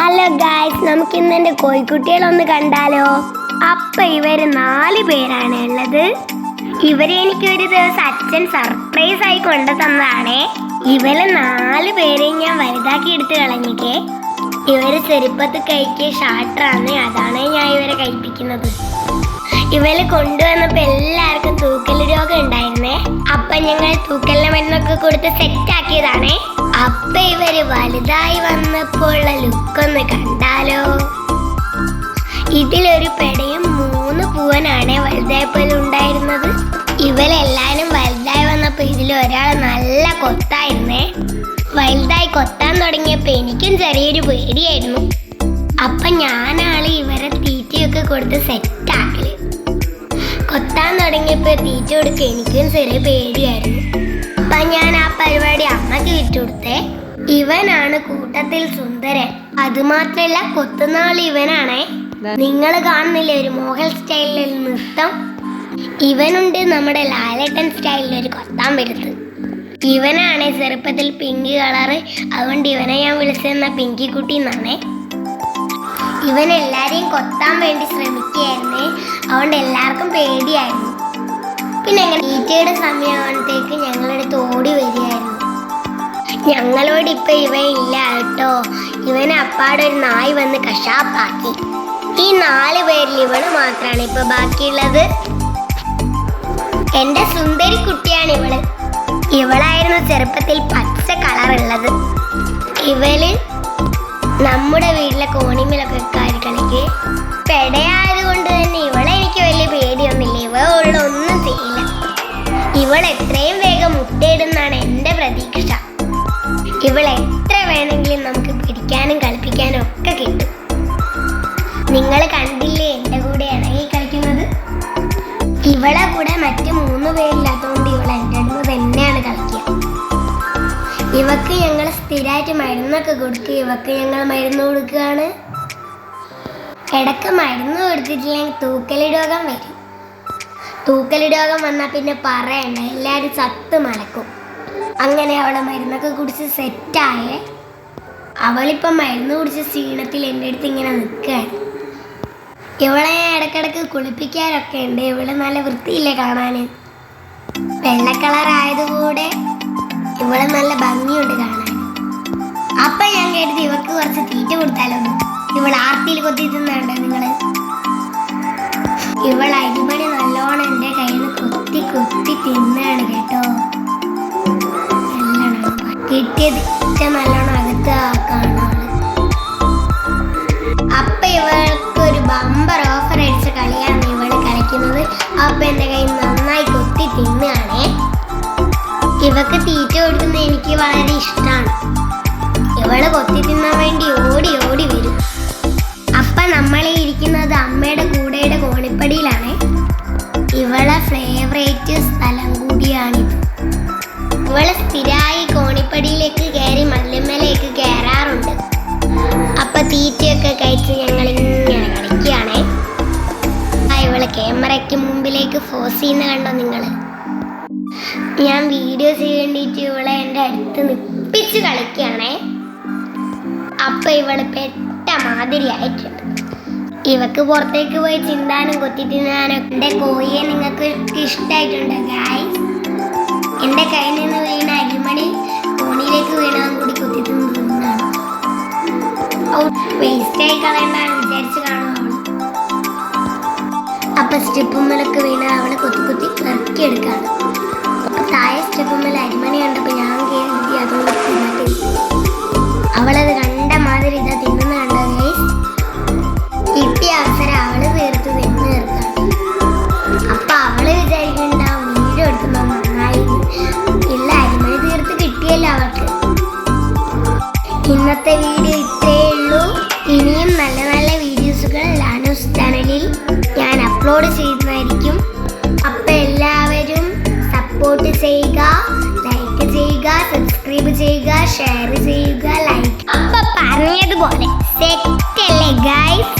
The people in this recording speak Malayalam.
ഹലോ ഗായ്സ് നമുക്ക് ഇന്ന് എന്റെ കോഴിക്കുട്ടികളൊന്ന് കണ്ടാലോ? അപ്പൊ ഇവർ നാല് പേരാണ് ഉള്ളത്. ഇവരെ എനിക്ക് ഒരു ദിവസം അച്ഛൻ സർപ്രൈസ് ആയി കൊണ്ടു തന്നതാണേ. ഇവരെ നാല് പേരെയും ഞാൻ വലുതാക്കി എടുത്ത് കളഞ്ഞിക്കേ ഇവർ ചെറുപ്പത്ത് കഴിക്കിയ ഷാട്ടറാണ് അതാണ് ഞാൻ ഇവരെ കഴിപ്പിക്കുന്നത്. ഇവരെ കൊണ്ടുവന്നപ്പോ എല്ലാവർക്കും തൂക്കൽ രോഗം ഉണ്ടായിരുന്നേ. അപ്പൊ ഞങ്ങൾ തൂക്കലിന് മരുന്നൊക്കെ കൊടുത്ത് സെറ്റ് ആക്കിയതാണേ. അപ്പൊ ഇവർ വലുതായി വന്നപ്പോൾ ഉള്ള ലുക്കൊന്ന് കണ്ടാലോ? ഇതിലൊരു പെടയും മൂന്ന് പൂവനാണ് വലുതായപ്പോൾ ഉണ്ടായിരുന്നത്. ഇവരെല്ലാരും വലുതായി വന്നപ്പോ ഇതിലൊരാൾ നല്ല കൊത്തായിരുന്നേ. വലുതായി കൊത്താൻ തുടങ്ങിയപ്പോ എനിക്കും ചെറിയൊരു പേടിയായിരുന്നു. അപ്പൊ ഞാനാണ് ഇവരെ തീറ്റയൊക്കെ കൊടുത്ത് സെറ്റാക്കൽ കൊത്താൻ തുടങ്ങിയപ്പോ തീറ്റ കൊടുക്കുക എനിക്കും ചെറിയ പേടിയായിരുന്നു. ഇവനാണ് കൂട്ടത്തിൽ സുന്ദരൻ. അതുമാത്രല്ല കൊത്തുന്നാൾ ഇവനാണേ. നിങ്ങൾ കാണുന്നില്ലേ ഒരു മോഹൽ സ്റ്റൈലിൽ നൃത്തം? ഇവനുണ്ട് നമ്മുടെ ലാലേട്ടൻ സ്റ്റൈലിൽ ഒരു കൊത്താൻ വരുത്ത്. ഇവനാണ് ചെറുപ്പത്തിൽ പിങ്ക് കളറ് അതുകൊണ്ട് ഇവനെ ഞാൻ വിളിച്ചെന്ന പിങ്കി കുട്ടി എന്നാണേ. ഇവൻ എല്ലാരെയും കൊത്താൻ വേണ്ടി ശ്രമിക്കുകയായിരുന്നു. അതുകൊണ്ട് എല്ലാവർക്കും പേടിയായിരുന്നു. പിന്നെ ഈറ്റയുടെ സമയമാകുമ്പോഴത്തേക്ക് ഞങ്ങളെടുത്ത് ഓടി വരികയായിരുന്നു ഞങ്ങളോട് ഇപ്പൊ ഇവൻ ഇല്ല കേട്ടോ. ഇവനെ അപ്പാടെ ഒരു നായ് വന്ന് കഷാപ്പാക്കി ഈ നാല് പേരിൽ ഇവൾ മാത്രാണ് ഇപ്പൊ ബാക്കിയുള്ളത്. എന്റെ സുന്ദരി കുട്ടിയാണ് ഇവൾ. ഇവളായിരുന്നു ചെറുപ്പത്തിൽ പച്ച കളർ ഉള്ളത് ഇവൾ നമ്മുടെ വീട്ടിലെ കോണിമിലൊക്കെ കയറി കളിക്ക്. പെടയായത് കൊണ്ട് തന്നെ ഇവളെ എനിക്ക് വലിയ പേടിയൊന്നുമില്ല. ഇവ ഉള്ള ഒന്നും ചെയ്യില്ല. ഇവൾ എത്രയും ഇവൾ എത്ര വേണമെങ്കിലും നമുക്ക് പിടിക്കാനും കളിപ്പിക്കാനും ഒക്കെ കിട്ടും. നിങ്ങൾ കണ്ടില്ലേ എന്റെ കൂടെ ഇണങ്ങി കളിക്കുന്നത്? ഇവളെ കൂടെ മറ്റു മൂന്ന് പേരില്ലാത്തതുകൊണ്ട് ഇവൾ എന്റെ അടുത്ത് തന്നെയാണ് കളിക്കുക. ഇവക്ക് ഞങ്ങൾ സ്ഥിരമായിട്ട് മരുന്നൊക്കെ കൊടുക്കുക ഇവക്ക് ഞങ്ങൾ മരുന്ന് കൊടുക്കുകയാണ്. ഇടയ്ക്ക് മരുന്ന് കൊടുത്തിട്ടില്ലെങ്കിൽ തൂക്കലി രോഗം വരും. തൂക്കലി രോഗം വന്നാൽ പിന്നെ പറയണ്ട എല്ലാവരും ചത്ത് മലക്കും. അങ്ങനെ അവളെ മരുന്നൊക്കെ കുടിച്ച് സെറ്റായേ. അവളിപ്പം മരുന്ന് കുടിച്ച് ക്ഷീണത്തിൽ എന്റെ അടുത്ത് ഇങ്ങനെ നിൽക്കുകയാണ്. ഇവളെ ഇടക്കിടക്ക് കുളിപ്പിക്കാറൊക്കെ ഉണ്ട്. ഇവൾ നല്ല വൃത്തിയില്ലേ കാണാൻ വെള്ള കളർ ആയതുകൂടെ ഇവൾ നല്ല ഭംഗിയുണ്ട് കാണാൻ അപ്പം ഞാൻ കരുതി ഇവക്ക് കുറച്ച് തീറ്റ കൊടുത്താലോ ഇവൾ ആർത്തിയിൽ കൊത്തി തിന്നുണ്ട് കിട്ടിയത് ഇറ്റ നല്ലോണം അകത്ത് അവൾ അപ്പൊ ഇവൾക്ക് ഒരു ബമ്പർ ഓഫർ അടിച്ച കളിയാണ് ഇവൾ കളിക്കുന്നത്. അപ്പൊ എന്റെ കൈ നന്നായി കൊത്തി തിന്നുകയാണേ ഇവക്ക് തീറ്റ കൊടുക്കുന്നത് എനിക്ക് വളരെ ഇഷ്ടമാണ് ഇവൾ കൊത്തി തിന്നാൻ വേണ്ടി ഓടി ഓടി വരും. അപ്പൊ നമ്മളെ ഇരിക്കുന്നത് ഫോസ് ചെയ്യുന്ന കണ്ടോ നിങ്ങൾ ഞാൻ വീഡിയോ ചെയ്യേണ്ടിട്ട് ഇവളെ എന്റെ അടുത്ത് നിപ്പിച്ച് കളിക്കുകയാണേ. അപ്പം ഇവൾ പെട്ട മാതിരി ആയിട്ടുണ്ട് ഇവക്ക് പുറത്തേക്ക് പോയി ചിന്താനും കൊത്തി തിന്നാനും എന്റെ കോഴിയെ നിങ്ങൾക്ക് ഇഷ്ടമായിട്ടുണ്ട് ഗായ്സ് എന്റെ കയ്യിൽ നിന്ന് വീണ അരിമണി കോണിയിലേക്ക് വീണതും കൂടി കൊത്തി വേസ്റ്റായി തിന്നാണ് അപ്പൊ സ്റ്റെപ്പുമ്മലൊക്കെ വീണ അവളെ കൊത്തി കൊത്തി ഇറക്കിയെടുക്കാണ് അപ്പൊ താഴെ സ്റ്റെപ്പുമ്മൽ അരിമണി കണ്ടപ്പോ ഞാൻ കയറി അതുകൊണ്ട് അവളത് ചെയ്യുക ലൈക്ക് ചെയ്യുക സബ്സ്ക്രൈബ് ചെയ്യുക ഷെയർ ചെയ്യുക ലൈക്ക് അപ്പൊ പറഞ്ഞതുപോലെ സെറ്റ് അല്ലേ ഗൈസ്